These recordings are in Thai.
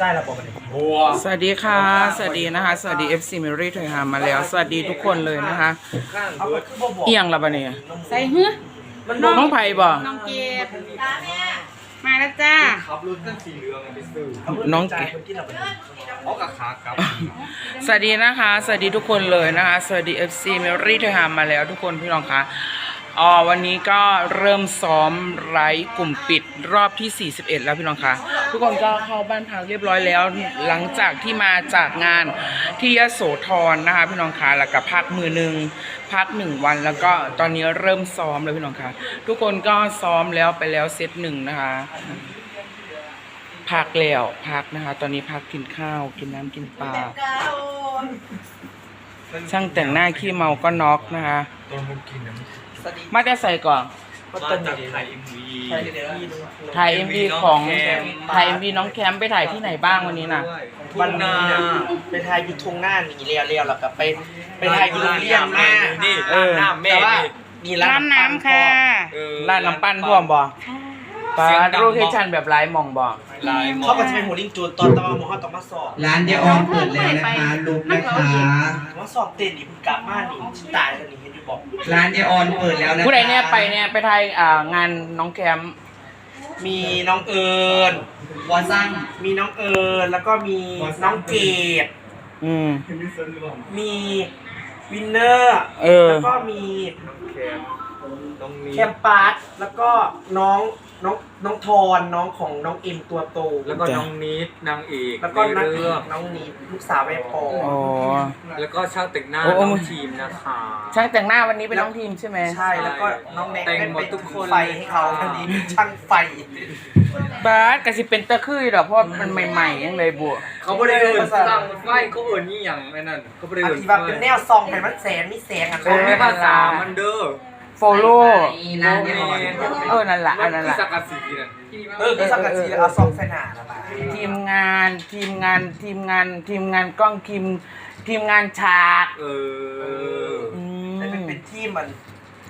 จ่ายระบบมันเลยบัวสวัสดีค่ะ สวัสดีนะคะ สวัสดี FC m e r y ถอยหามาแล้ว สวัสดีทุกคนเลยนะคะ ข้างเอาเบิก็ดคือบ่บอกเอียงละบะเนี่ยใส่เหื้อมันน้องไผ่บ่ น้องเกดมาแล้วจ้า ขับรถกันสีเหลืองไปซื้อน้องจ่าเก๋ยคนที่เราไปเอากับขากลับสวัสดีนะคะ สวัสดีทุกคนเลยนะคะ สวัสดี FC m e r y ถอยหามาแล้วทุกคนพี่น้องคะ อ๋อวันนี้ก็เริ่มซ้อมไร้กลุ่มปิดรอบที่ 41 แล้วพี่น้องคะทุกคนก็เข้าบ้านพักเรียบร้อยแล้ว หลังจากที่มาจากงานที่ยโสธรนะคะพี่น้องคะแล้วก็พักมือหนึ่งพักหนึ่งวันแล้วก็ตอนนี้เริ่มซ้อมแล้วพี่น้องคะทุกคนก็ซ้อมแล้วไปแล้วเซตหนึ่งนะคะพักแล้วพักนะคะ ตอนนี้พักกินข้าวกินน้ำกินปลาช่างแต่งหน้าขี้เมาก็น็อกนะคะตอนผมกินนะ สวัสดีมาจะใส่ก่อน มามาต้นจากดีไทยเอ็มวีไทยเดี๋ยวนี้ด้วยถ่ายเอ็มวีของถ่ายเอ็มวีน้องแคมป์ไปถ่ายที่ไหนบ้างวันนี้น่ะ วันนี้นะไปถ่ายอยู่ทุ่งหน้าหนีเรียวเรียวๆแล้วก็ไปไปถ่ายอยู่โรงเรียนมานี่เออน้ำแม่แต่ว่านี่มีร้านน้ำน้ำค่ะ เออ ร้านน้ำปั้นพร้อมบ่ปลาเสียงดังโลเคชั่นแบบไร้มองบ่ ลายหมอเขาก็จะเป็นหัวลิงจูนตอนตอนมอต้องมาสอบร้านเดออนเปิดแล้วนะคะลุกนะคะมาสอบเต้นนี่เพิ่งกลับมานี่ตายแล้วนี่เห็นอยู่บอกร้านเดออนเปิดแล้วนะคะผู้ใดเนี่ยไปเนี่ยไปถ่ายอ่างานน้องแคมป์มีน้องเอิญวอซังมีน้องเอิญแล้วก็มีน้องเกดอืมมีวินเนอร์เออแล้วก็มีน้องแคมน้องนี้แคมปัสแล้วก็น้อง น้องน้องทอนน้องของน้องเอ็มตัวโตแล้วก็น้องนิดนางเอกแล้วก็ในนักเรื่อง น้องนีลูกสาวแม่ปอ อ๋อ แล้วก็ช่างแต่งหน้าโอ้โอ้ น้องทีมนะคะ ช่างแต่งหน้าวันนี้เป็นน้องทีมใช่ไหมใช่แล้วก็น้องแน็กแต่งได้หมไปดทุกคนไฟให้เขาทันทีเป็นช่างไฟบาสกะสิเป็นตะคือดอกเพราะมันใหม่ๆยังเลยบัวเขาไม่ได้เอินสร้างไฟเขาเอินนี่อย่างไอ้นั่นเขาไม่ได้อันเอินที่ไฟว่าเป็นแนวซองให้มันแสงมีแสงอะเขาไม่ภาษามันเด้อ โฟโล่ร้านเดออนเออนั่นแหละอันนั้นคืแหอละ สักกะสีนั่นเออคือสังกัดสีเอาซองใส่หนาแล้วนะทีมงานทีมงานทีมงานทีมงานกล้องทีมทีมงานฉากเอออืมแต่เป็นเป็นที่มัน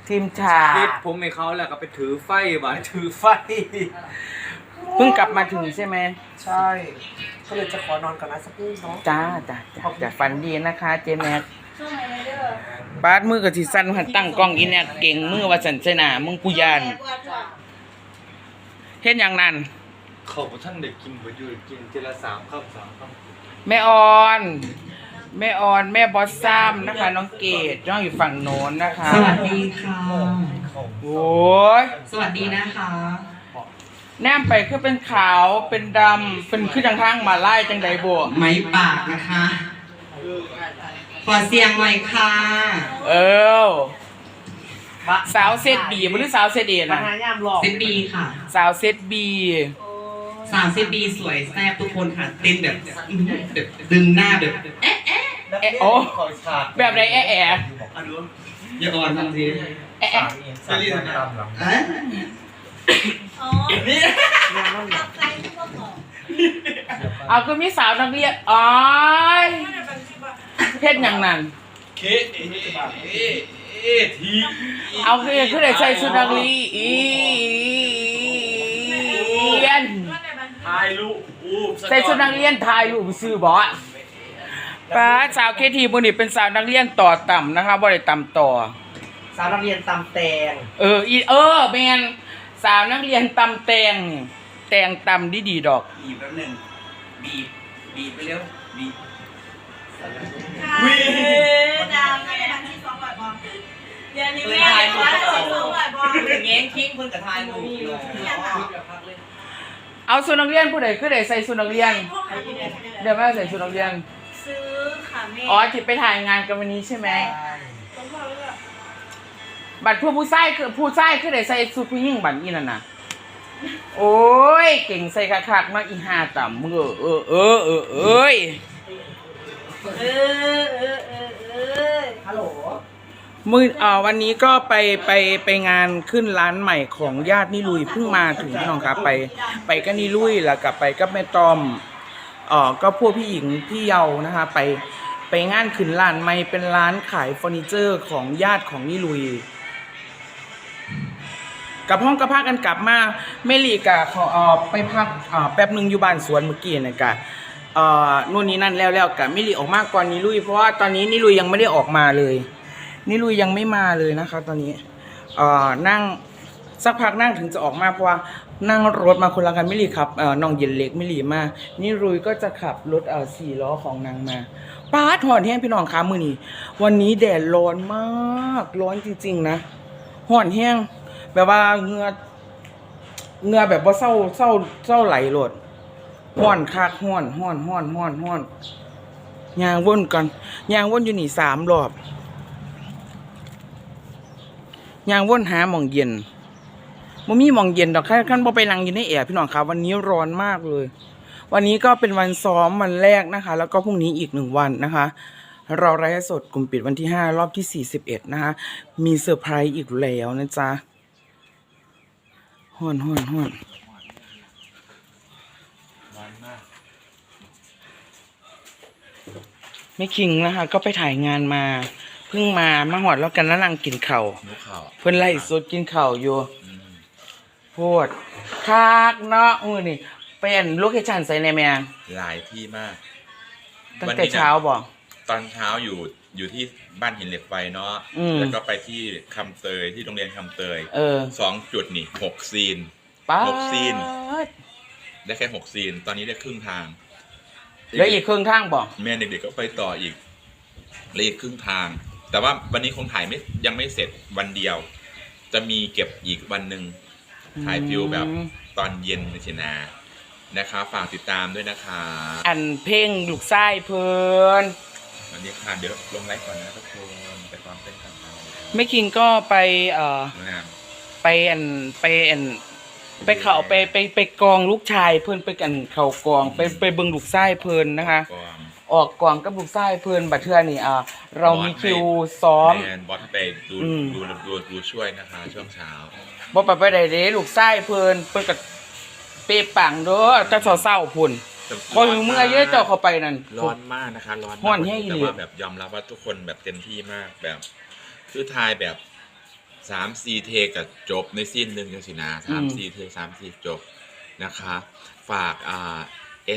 ทีมฉากเฮ็ดผมให้เขาแล้วก็ไปถือไฟบ้านถือไฟ เพิ่งกลับมาถึงใช่ไหมใช่ก็เลยจะขอนอนก่อนนะสักนิดเนาะจ้าจ้าจ้าจ้าฝันดีนะคะ เจแม็ก บาสมือกับสิสั้นหันตั้งกล้องอีแนกเก่งมือว่าสันเสนามึงกูยานเฮ็ดอย่างนั้น เขาบ่ท่านได้กินบ่อยู่กินทีละสามคำสามคำแม่ออน แม่ออนแม่บอสซัมนะคะ น้องเกดน้องอยู่ฝั่งโน้นนะคะ สวัสดีค่ะโอ้ยสวัสดีนะคะ แนมไปคือเป็นขาวเป็นดำเป็นคือจังทางมาไล่จังใดบวไม้ปากนะคะ ขอเสียงหน่อยค่ะ เออสาวเซตบีบ่หรือสาวเซตเอมานะหายามหลอกเซตบีค่ะ สาวเซตบีสาวเซตบีสวยแซ่บทุกคนค่ะ เต้นแบบอื้อหือแบบดึงหน้าแบบ เอ๊ะเอะโอ้แบบไรแอะแอะอย่าอ่อนทำสิแอะแอะสาลีทำตามหลังเอ๊ะเอาคือมีสาวนักเรียนอ๋อย เพศอย่างนั้นเคเอเอเอทีเอาคือคือได้ใส่ชุดนักเรียนถ่ายรูปอู้ใส่ชุดนักเรียนถ่ายรูปซื้อบอสป้าสาวเคทีบุนี่เป็นสาวนักเรียนต่อต่ำนะคะบ่ได้ต่ำต่อ สาวนักเรียนตำแตงเอออีเออแมนสาวนักเรียนตำแตงนี่แตงตำดีดีๆดอก บีบแป๊บหนึ่งบีบ บีบไปเร็ว บีบ วี ดาวในบัญชีสองร้อยบอลเดี๋ยวนี้แม่ขอให้สองร้อยบอลเงี้ยทิ้งเพิ่งกระทายมือเอาสุนักเรียนผู้ใดคือได้ใส่สุนักเรียน เดี๋ยวแม่ใส่สุนักเรียน ซื้อค่ะแม่อ๋อที่ไปถ่ายงานกันวันนี้ใช่ไหมบัตรผู้ผู้ชายคือผู้ชายคือได้ใส่สุดผู้หญิงบัตรนี่นั่นน่ะ โอ้ย เก่งใส่คักๆเนาะอีห้าต่ำมึงเออเออเออเออเอ้ย เออเออเออเออฮัลโหลมือเอ่อวันนี้ก็ไปไปไปงานขึ้นร้านใหม่ของญาตินิลุยเพิ่งมาถึงพี่น้องครับไปไปกับนิลุยแล้วก็ไปกับแม่ตอมเอ่อก็พวกพี่หญิงพี่เยานะคะไปไปงานขึ้นร้านใหม่เป็นร้านขายเฟอร์นิเจอร์ของญาติของนิลุยกับห้องกระพากันกลับมาเมลีกะขอเอ่อไปพักเอ่อแป๊บหนึงอยู่บ้านสวนเมื่อกี้นะกะ เอ่อนู่นนี่นั่นแล้วแล้วกะเมลีออกมาก่อนนิลุยเพราะว่าตอนนี้นิลุยยังไม่ได้ออกมาเลยนิลุยยังไม่มาเลยนะคะ ตอนนี้เอ่อนั่งสักพักนั่งถึงจะออกมาเพราะว่านั่งรถมาคนละกันม่รีครับเอ่อน้องเย็นเล็กม่รีมานิลุยก็จะขับรถเอ่อสี่ล้อของนางมาป้าดหอนแห้งพี่น้องคะมือนี้วันนี้แดดร้อนมากร้อนจริง ๆ นะห่อนแห้งแบบว่าเงือเงือแบบว่าเศร้าเศร้าเศร้าไหลหลด ห้อนคักห้อนห้อนห้อนห้อนห้อนยางวนก่อนยางวนอยู่นี่สามรอบยางวนหาหมองเย็นบ่มีหมองเย็นดอกแค่ขั้นบ่ไปนั่งอยู่ในแอร์พี่น้องครับ วันนี้ร้อนมากเลย วันนี้ก็เป็นวันซ้อมวันแรกนะคะ แล้วก็พรุ่งนี้อีกหนึ่งวันนะคะเราไลฟ์สดกลุ่มปิดวันที่5รอบที่41นะคะ มีเซอร์ไพรส์อีกแล้วนะจ๊ะห่อนห่อนห่อน ไม่คิงนะคะ ก็ไปถ่ายงานมา เพิ่งมามาหอดแล้วกันแล้วนั่งกินเข่าวนุกข่าวเพิ่นไล่สดกินข้าวอยู่อืมพูดคักเนาะมื้อนี่เป็นโลเคชั่นใส่ในแม่หลายที่มากตั้งแต่เช้าบ่ตอนเช้าอยู่อยู่ที่บ้านหินเหล็กไฟเนาะอืม แล้วก็ไปที่คำเตยที่โรงเรียนคำเตยเออสองจุดนี่หกซีน ป้าหกซีนดได้แค่หกซีน ตอนนี้ได้ครึ่งทาง แล้วอีกครึ่งทางบ่แม่เด็กๆก็ไปต่ออีกเหลยอีกครึ่งทาง แต่ว่าวันนี้คงถ่ายไม่ยังไม่เสร็จวันเดียว จะมีเก็บอีกวันหนึ่งถ่ายฟิลแบบตอนเย็นนะชินานะคะ ฝากติดตามด้วยนะคะอันเพ่งลูกไส้เพิ่นวันนี้ค่ะเดี๋ยวลงไลฟ์ก่อนนะทุกคนไปความเต้นกันนะไม่คิงก็ไปเอ่องามไปอันไปอัน ไปเขาไปไปไปกองลูกชายเพิ่นไปกันเขากองไปไปเบิ่งลูกไส้เพิ่นนะคะกองออกกองกับลูกไส้เพิ่นบัดเทื่อนี่อ่าเรามีคิวซ้อม แมนบอสไปดูอืม ดูดูดูช่วยนะคะ ช่วงเช้าบ่ไปไปได้เด้ลูกไส้เพิ่นเพิ่นก็เปปังเด้อแต่เศร้าๆพุ่นบ่อยู่เมื่อเยอะเจ้าเข้าไปนั่น ร้อนมากนะคะ ร้อนมากร้อนแห้งอีหลี แต่ว่าแบบยอมรับว่าทุกคนแบบเต็มที่มากแบบ คือทายแบบ สามสี่เทกับจบในสิ้นหนึ่งจังสินะสามสี่เทสามสี่จบนะคะ ฝากอ่า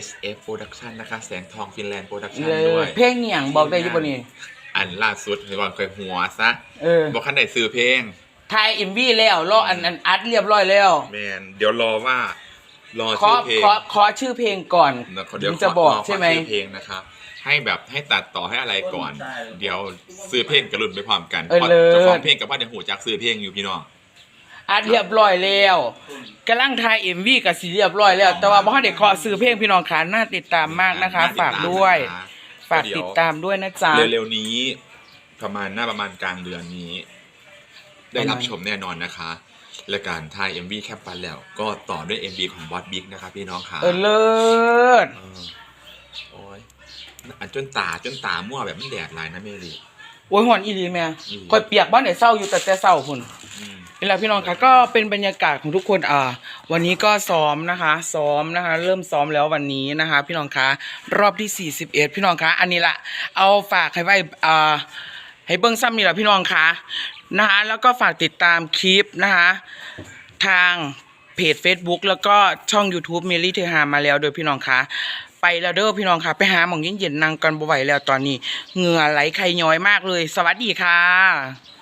SF Production นะคะ แสงทองฟินแลนด์โปรดักชั่นเอด้อวย เพลงนี่หยังบอกได้อยู่บ่นี่อันล่าสุดเห็นว่าเคยหัวซะ เออบอกขั้นไหนซื้อเพลงถ่าย MV แล้วรออันอันอัดเรียบร้อยแล้ว แมนเดี๋ยวรอว่า รอขอชื่อเพลงขอขอชื่อเพลงก่อน นะเดี๋ยวถึงจะบอกขใช่ไหม ขอชื่อเพลงนะครับ ให้แบบให้ตัดต่อให้อะไรก่อน เดี๋ยวซื้อเพลงกระลุนไปพร้อมกันเออพราะเลิศเจ้าของเพลงกับว่าเดี๋ยวหูจักซื้อเพลงอยู่พี่น้องอัดเรียบร้อยแล้วกำลังถ่าย MV ก็สิเรียบร้อยแล้ว แต่ว่าบ่ทันได้ขอซื้อเพลงพี่น้องขาน่าติดตามมากนะคะน่ติฝากตมด้วยนะคะฝากติดตามด้วยนะจ๊ะ เร็วๆนี้ ประมาณหน้าประมาณกลางเดือนนี้ ได้รับชมแน่นอนนะคะ และการถ่าย MV แคปปันแล้ว ก็ต่อด้วย MV ของบอสบิ๊กนะครับพี่น้องค่ะเออเลิศเออโอ้ยอันจนตาจนตามั่วแบบมันแดดหลายนะเมลี โอ้ยหอนอีหลีแม่อืม คอยเปียกบ้านไหนเศร้าอยู่แต่แต่เศร้าพุ่นอืม นี่แหละพี่น้องค่ะก็เป็นบรรยากาศของทุกคนอ่า วันนี้ก็ซ้อมนะคะ ซ้อมนะคะ เริ่มซ้อมแล้ววันนี้นะคะ พี่น้องคะรอบที่41พี่น้องคะอันนี้ละเอาฝากให้ไว้อ่าให้เบิ้งซ้ำนี่แหละพี่น้องคะ นะคะแล้วก็ฝากติดตามคลิปนะคะทางเพจ Facebook แล้วก็ช่อง YouTube เมลี่เทหามาแล้วโดยพี่น้องคะไปแล้วเด้อพี่น้องคะไปหาหมองเย็นๆนางกันบ่ไหวแล้วตอนนี้เหงื่อไหลไขย้อยมากเลย สวัสดีค่ะ